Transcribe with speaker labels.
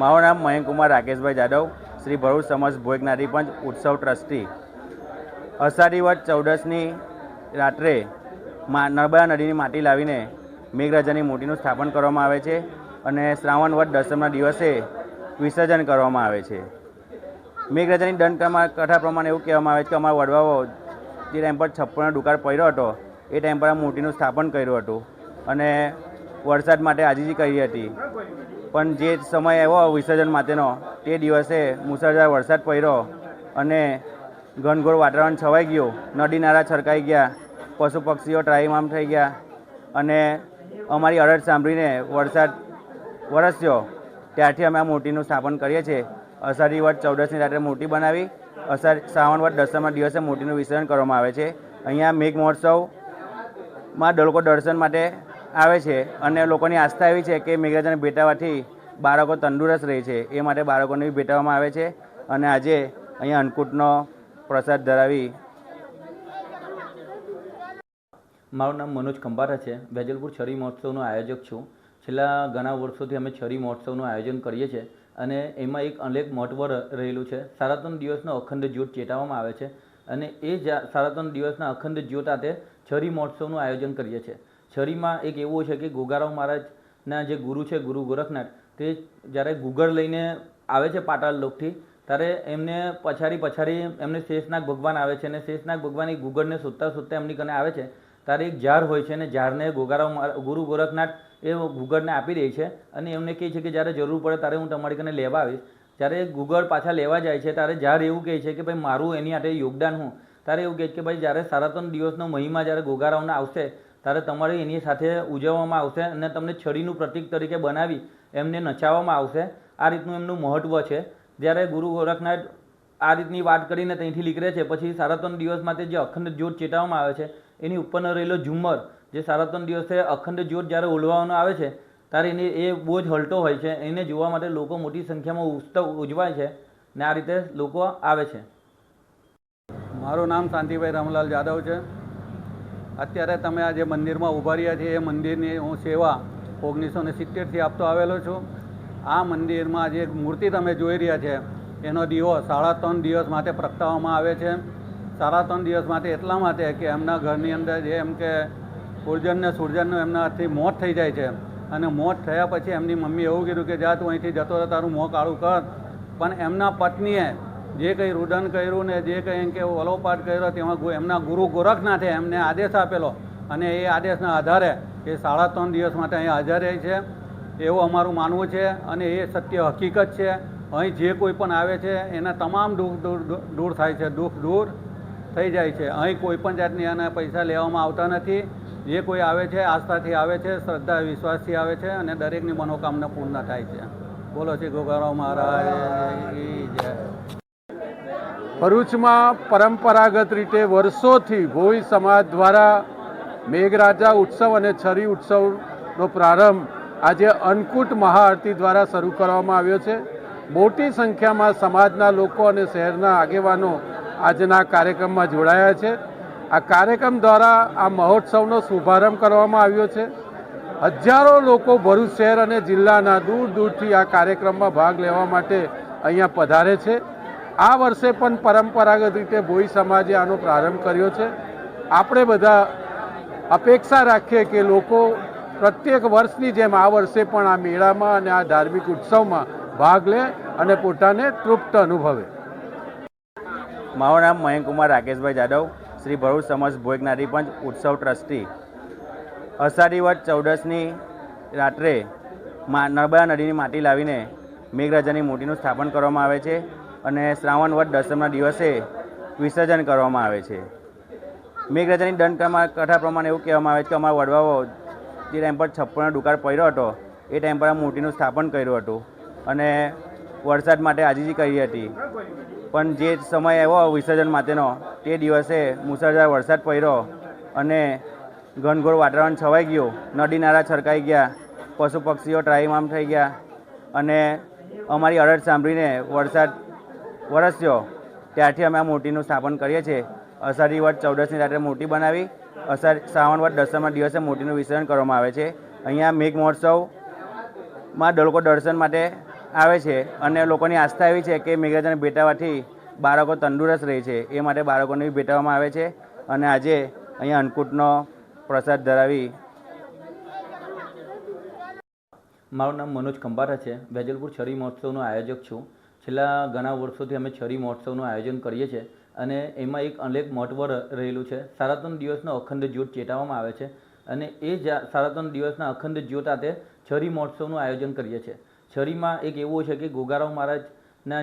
Speaker 1: મારું નામ મયંકુમાર રાકેશભાઈ જાદવ, શ્રી ભરૂચ સમાજ ભોગ નારીપંચ ઉત્સવ ટ્રસ્ટી. અષાઢી વટ ચૌદસની રાત્રે નર્મદા નદીની માટી લાવીને મેઘરાજાની મૂર્તિનું સ્થાપન કરવામાં આવે છે અને શ્રાવણ વટ દસમના દિવસે વિસર્જન કરવામાં આવે છે. મેઘરાજાની દંડકામાં કથા પ્રમાણે એવું કહેવામાં આવે છે કે અમારા વડવાઓ જે ટાઈમ પર છપ્પનનો દુકાળ પડ્યો હતો, એ ટાઈમ પર આ મૂર્તિનું સ્થાપન કર્યું હતું અને વરસાદ માટે આજીજી કરી હતી. પણ જે સમય આવ્યો વિસર્જન માટેનો, તે દિવસે મુસળધાર વરસાદ પડ્યો અને ઘનઘોર વાતાવરણ છવાઈ ગયું. નદી નાળા છલકાઈ ગયા, પશુ પક્ષીઓ ત્રાહીમામ થઈ ગયા અને અમારી અરજ સાંભળીને વરસાદ વરસ્યો. ત્યારથી અમે આ મૂર્તિનું સ્થાપન કરીએ છીએ. અષાઢી વટ ચૌદસની રાત્રે મૂર્તિ બનાવી, અષાઢ શ્રાવણ વટ દસમના દિવસે મૂર્તિનું વિસર્જન કરવામાં આવે છે. અહીંયા મેઘ મહોત્સવમાં લોકો દર્શન માટે આવે છે અને લોકોની આસ્થા એવી છે કે મેઘરાજાને ભેટાવાથી બાળકો તંદુરસ્ત રહે છે. એ માટે બાળકોને બી ભેટાવવામાં આવે છે અને આજે અહીંયા અન્નકૂટનો પ્રસાદ ધરાવી
Speaker 2: મારું નામ મનોજ ખંભારા છે. વેજલપુર છરી મહોત્સવનો આયોજક છું. છેલ્લા ઘણા વર્ષોથી અમે છરી મહોત્સવનું આયોજન કરીએ છીએ અને એમાં એક અનેક મહત્વ રહેલું છે. સાડા દિવસનો અખંડ જ્યોત ચેટાવવામાં આવે છે અને એ જ ત્રણ દિવસના અખંડ જ્યોત આતે છરી મહોત્સવનું આયોજન કરીએ છીએ. છરીમાં એક એવો છે કે ગોગારાવ મહારાજના જે ગુરુ છે, ગુરુ ગોરખનાથ, તે જ્યારે ગુગળ લઈને આવે છે પાતાળ લોકથી ત્યારે એમને પછાડી પછાડી એમને શેષનાગ ભગવાન આવે છે અને શેષનાગ ભગવાન એ ગુગળને શોધતા શોધતા એમની કને આવે છે, ત્યારે એક ઝાડ હોય છે અને ઝાડને ગોગારાવ ગુરુ ગોરખનાથ એ ગુગળને આપી દે છે અને એમને કહે છે કે જ્યારે જરૂર પડે ત્યારે હું તમારી કને લેવા આવીશ. જ્યારે ગુગળ પાછા લેવા જાય છે ત્યારે ઝાડ એવું કહે છે કે ભાઈ, મારું એની માટે યોગદાન હું. ત્યારે એવું કહે છે કે ભાઈ, જ્યારે સાડા ત્રણ દિવસનો મહિમા જ્યારે ગોગારાવને આવશે ત્યારે તમારે એની સાથે ઉજવવામાં આવશે અને તમને છડીનું પ્રતીક તરીકે બનાવી એમને નચાવવામાં આવશે. આ રીતનું એમનું મહત્ત્વ છે. જ્યારે ગુરુ ગોરખનાથ આ રીતની વાત કરીને ત્યાંથી નીકળે છે, પછી સાડા ત્રણ દિવસ માટે જે અખંડ જ્યોત ચેતવવામાં આવે છે, એની ઉપરનો રહેલો ઝુમ્મર, જે સાડા ત્રણ દિવસે અખંડ જ્યોત જ્યારે ઓલવાનો આવે છે, ત્યારે એને એ બહુ જ હલતો હોય છે. એને જોવા માટે લોકો મોટી સંખ્યામાં ઉત્સવ ઉજવાય છે ને આ રીતે લોકો આવે છે.
Speaker 3: મારું નામ શાંતિભાઈ રામલાલ જાદવ છે. અત્યારે તમે આ જે મંદિરમાં ઊભા રહ્યા છે, એ મંદિરની હું સેવા ઓગણીસો ને સિત્તેરથી આપતો આવેલો છું. આ મંદિરમાં જે મૂર્તિ તમે જોઈ રહ્યા છે, એનો દીવો સાડા ત્રણ દિવસ માટે પ્રગટાવવામાં આવે છે. સાડા ત્રણ દિવસ માટે એટલા માટે કે એમના ઘરની અંદર જે એમ કે ઉર્જનને સૂર્જનનું એમનાથી મોત થઈ જાય છે. અને મોત થયા પછી એમની મમ્મી એવું કીધું કે જા તું અહીંથી જતો રહે, તારું મોં કાળું કર. પણ એમના પત્નીએ જે કંઈ રુદન કર્યું ને જે કંઈ એમ કે ઓલોપાટ કર્યો તેમાં એમના ગુરુ ગોરખનાથે એમને આદેશ આપેલો. અને એ આદેશના આધારે એ સાડા ત્રણ દિવસ માટે અહીં હાજર રહે છે. એવું અમારું માનવું છે અને એ સત્ય હકીકત છે. અહીં જે કોઈ પણ આવે છે, એના તમામ દુઃખ દૂર દૂર થાય છે. દુઃખ દૂર થઈ જાય છે. અહીં કોઈ પણ જાતની એના પૈસા લેવામાં આવતા નથી. જે કોઈ આવે છે, આસ્થાથી આવે છે, શ્રદ્ધા, વિશ્વાસથી આવે છે અને દરેકની મનોકામના પૂર્ણ થાય છે. બોલો શ્રી ગોગારાવ મહારાજ
Speaker 4: ભરૂચમાં પરંપરાગત રીતે વર્ષોથી ભોઈ સમાજ દ્વારા મેઘરાજા ઉત્સવ અને છરી ઉત્સવનો પ્રારંભ આજે અન્નકૂટ મહાઆરતી દ્વારા શરૂ કરવામાં આવ્યો છે. મોટી સંખ્યામાં સમાજના લોકો અને શહેરના આગેવાનો આજના કાર્યક્રમમાં જોડાયા છે. આ કાર્યક્રમ દ્વારા આ મહોત્સવનો શુભારંભ કરવામાં આવ્યો છે. હજારો લોકો ભરૂચ શહેર અને જિલ્લાના દૂર દૂરથી આ કાર્યક્રમમાં ભાગ લેવા માટે અહીંયા પધારે છે. આ વર્ષે પણ પરંપરાગત રીતે ભોઈ સમાજે આનો પ્રારંભ કર્યો છે. આપણે બધા અપેક્ષા રાખીએ કે લોકો પ્રત્યેક વર્ષની જેમ આ વર્ષે પણ આ મેળામાં અને આ ધાર્મિક ઉત્સવમાં ભાગ લે અને પોતાને તૃપ્ત અનુભવે.
Speaker 1: મારું નામ મયંકુમાર રાકેશભાઈ જાદવ, શ્રી ભરૂચ સમાજ ભોગ નારીપંચ ઉત્સવ ટ્રસ્ટી. અષાઢી વટ ચૌદસની રાત્રે મા નર્મદા નદીની માટી લાવીને મેઘરાજાની મૂર્તિનું સ્થાપન કરવામાં આવે છે. અને શ્રાવણ વટ દસમના દિવસે વિસર્જન કરવામાં આવે છે. મેઘરાજાની દંડકામાં કથા પ્રમાણે એવું કહેવામાં આવે છે કે અમારા વડવાઓ જે ટાઈમ પર છપ્પનનો દુકાળ પડ્યો હતો, એ ટાઈમ પર આ મૂર્તિનું સ્થાપન કર્યું હતું અને વરસાદ માટે આજીજી કરી હતી. પણ જે સમય આવ્યો વિસર્જન માટેનો, તે દિવસે મુસળધાર વરસાદ પડ્યો અને ઘનઘોર વાતાવરણ છવાઈ ગયું. નદી નાળા છલકાઈ ગયા, પશુ પક્ષીઓ ત્રાહીમામ થઈ ગયા અને અમારી અરજ સાંભળીને વરસાદ વરસ્યો. ત્યારથી અમે આ મૂર્તિનું સ્થાપન કરીએ છીએ. અષાઢી વટ ચૌદસની રાત્રે મૂર્તિ બનાવી. અષાઢ શ્રાવણ વટ દસમના દિવસે મૂર્તિનું વિસર્જન કરવામાં આવે છે. અહીંયા મેઘ મહોત્સવમાં લોકો દર્શન માટે આવે છે અને લોકોની આસ્થા એવી છે કે મેઘરાજાને ભેટાવાથી બાળકો તંદુરસ્ત રહે છે. એ માટે બાળકોને બી ભેટાવવામાં આવે છે અને આજે અહીંયા અન્નકૂટનો પ્રસાદ ધરાવી
Speaker 2: મારું નામ મનોજ ખંભારા છે. વેજલપુર છરી મહોત્સવનો આયોજક છું. છેલ્લા ઘણા વર્ષોથી અમે છરી મહોત્સવનું આયોજન કરીએ છીએ અને એમાં એક અનેક મહત્વ રહેલું છે. સાડા ત્રણ દિવસનો અખંડ જ્યોત ચેટાવવામાં આવે છે અને એ જ સાડા દિવસના અખંડ જ્યોત આતે છરી મહોત્સવનું આયોજન કરીએ છીએ. છરીમાં એક એવું છે કે ગોગારાવ મહારાજના